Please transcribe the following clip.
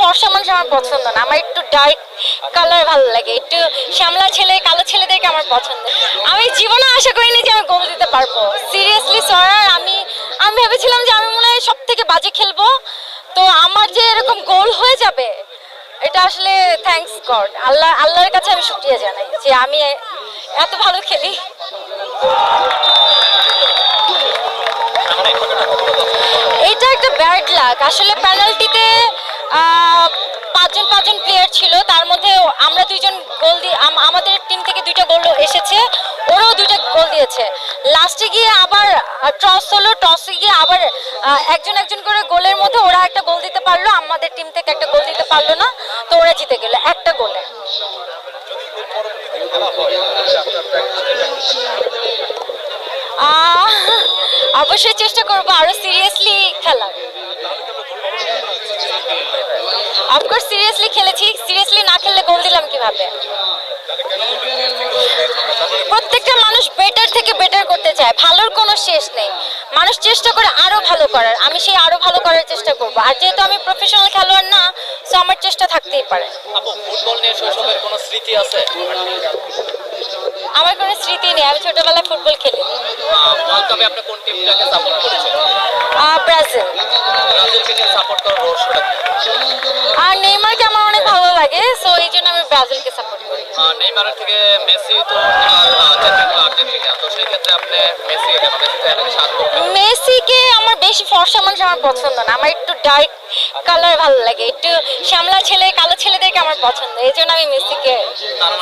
ফর্সা মানুষ আমার পছন্দ না। আমার একটু ডার্ক কালার ভালো লাগে। একটু শ্যামলা ছেলে, কালো ছেলেদেরকে আমার পছন্দ। আমি জীবনে আশা করিনি যে আমি গোল দিতে পারব। সিরিয়াসলি সরার আমি আমি ভেবেছিলাম যে আমি মনে হয় সব থেকে বাজে খেলব। তো আমার যে এরকম গোল হয়ে যাবে, এটা আসলে থ্যাঙ্কস গড আল্লাহ, আল্লাহর কাছে আমি শুক্রিয়া জানাই যে আমি এত ভালো খেলি। এটা একটা ব্যাড লাক আসলে পেনাল্টিতে আমরা দুইজন গোল দিয়ে আমাদের টিম থেকে দুইটা গোল এসেছে, ওরাও দুইটা গোল দিয়েছে। লাস্টে গিয়ে আবার টস হলো টসে গিয়ে আবার একজন একজন করে গোলের মধ্যে ওরা একটা গোল দিতে পারল, আমাদের টিম থেকে একটা গোল দিতে পারল না, তো ওরা জিতে গেল একটা গোলে। অবশ্যই চেষ্টা করব আরও সিরিয়াসলি খেলার। অফকোর্স সিরিয়াসলি খেলেছি। সিরিয়াসলি না খেললে গোল দিলাম কীভাবে? প্রত্যেকটা মানুষ বেটার থেকে বেটার করতে চায়। ভালোর কোনো শেষ নেই। মানুষ চেষ্টা করে আরও ভালো করার। আমি সেই আরও ভালো করার চেষ্টা করব। আর যেহেতু আমি প্রফেশনাল খেলোয়াড় না সো আমার চেষ্টা থাকতেই পারে। ফুটবল নিয়ে শৈশবের কোনো স্মৃতি আছে? আমার কোনো স্মৃতি নেই। আমি ছোটবেলায় ফুটবল খেলি। ওয়ার্ল্ড কাপে আপনি কোন টিমটাকে সাপোর্ট করেছেন ব্রাজিল ব্রাজিলকে নিয়ে সাপোর্ট করার রহস্যটা কি? আর নেইমারকে আমার অনেক ভালো লাগে সো এই জন্য আমি ব্রাজিলকে সাপোর্ট করি নেইমারের থেকে মেসি তো আর্জেন্টিনা। সেই ক্ষেত্রে আপনি মেসি কেন মেসিকে আমার বেশি ফর্সা মানুষ আমার পছন্দ না। আমার একটু ডার্ক কালার ভালো লাগে। একটু শ্যামলা ছেলে কালো ছেলেদেরকে আমার পছন্দ। এই জন্য আমি মেসিকে মানে